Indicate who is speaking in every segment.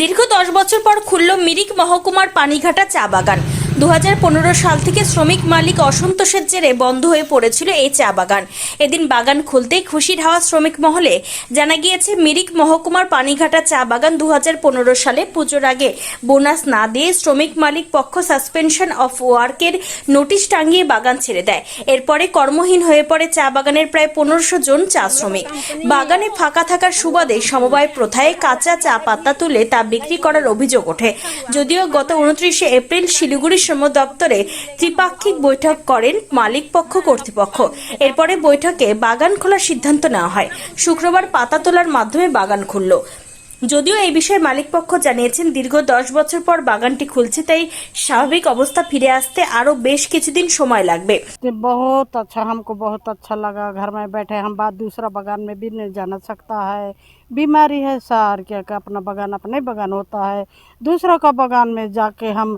Speaker 1: দীর্ঘ দশ বছর পর খুলল মিরিক মহকুমার পানিঘাটা চা বাগান। দু হাজার পনেরো সাল থেকে শ্রমিক মালিক অসন্তোষের জেরে বন্ধ হয়ে পড়েছিল এই চা বাগান। এদিন বাগান খুলতেই খুশির হাওয়া শ্রমিক মহলে। জানা গিয়েছে, মিরিক মহকুমার পানিঘাটা চা বাগান দু হাজার পনেরো সালে পুজোর আগে বোনাস না দিয়ে শ্রমিক মালিক পক্ষ সাসপেনশন অফ ওয়ার্কের নোটিশ টাঙিয়ে বাগান ছেড়ে দেয়। এরপরে কর্মহীন হয়ে পড়ে চা বাগানের প্রায় পনেরোশো জন চা শ্রমিক। বাগানে ফাঁকা থাকার সুবাদে সমবায় প্রথায় কাঁচা চা পাতা তুলে তা বিক্রি করার অভিযোগ ওঠে। যদিও গত উনত্রিশে এপ্রিল শিলিগুড়ি শ্রম দপ্তরে ত্রিপাক্ষিক বৈঠক করেন মালিক পক্ষ কর্তৃপক্ষ এরপরে বৈঠকে বাগান খোলার সিদ্ধান্ত নেওয়া হয় শুক্রবার পাতা তোলার মাধ্যমে বাগান খুলল যদিও এই বিষয়ে মালিকপক্ষ জানিয়েছেন দীর্ঘ দশ বছর পর বাগানটি খুলছে তাই স্বাভাবিক অবস্থা ফিরে আসতে আরও বেশ কিছুদিন সময় লাগবে
Speaker 2: ये बहुत अच्छा हमको बहुत अच्छा लगा घर में बैठे हम बात दूसरा बगान में भी नहीं जाना सकता है बीमारी है सार क्या का अपना बगान अपने बगान होता है दूसरों का बगान में जाके हम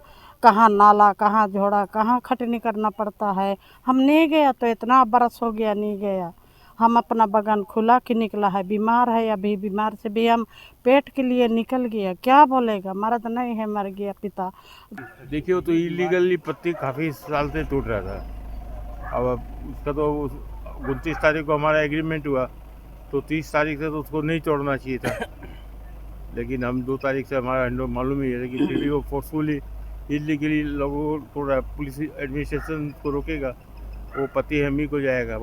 Speaker 2: कहाँ नाला, कहाँ झोड़ा, कहाँ खटनी करना पड़ता है। हम नहीं गया तो इतना बरस हो गया, नहीं गया। हम अपना बगान खुला कि निकला है। बीमार है अभी, बीमार से भी हम पेट के लिए निकल गया। क्या बोलेगा? मर्द नहीं है, मर गया पिता।
Speaker 3: देखिए तो इलीगली पत्ती काफ़ी साल से टूट रहा था। अब उसका तो उनतीस तारीख को हमारा एग्रीमेंट हुआ। तो तीस तारीख से तो उसको नहीं तोड़ना चाहिए था। लेकिन हम दो तारीख से हमारा मालूम ही है, लेकिन फिर भी वो फोर्सफुली इलीगली लोगों को पुलिस एडमिनिस्ट्रेशन को रोकेगा वो पति हमी को जाएगा।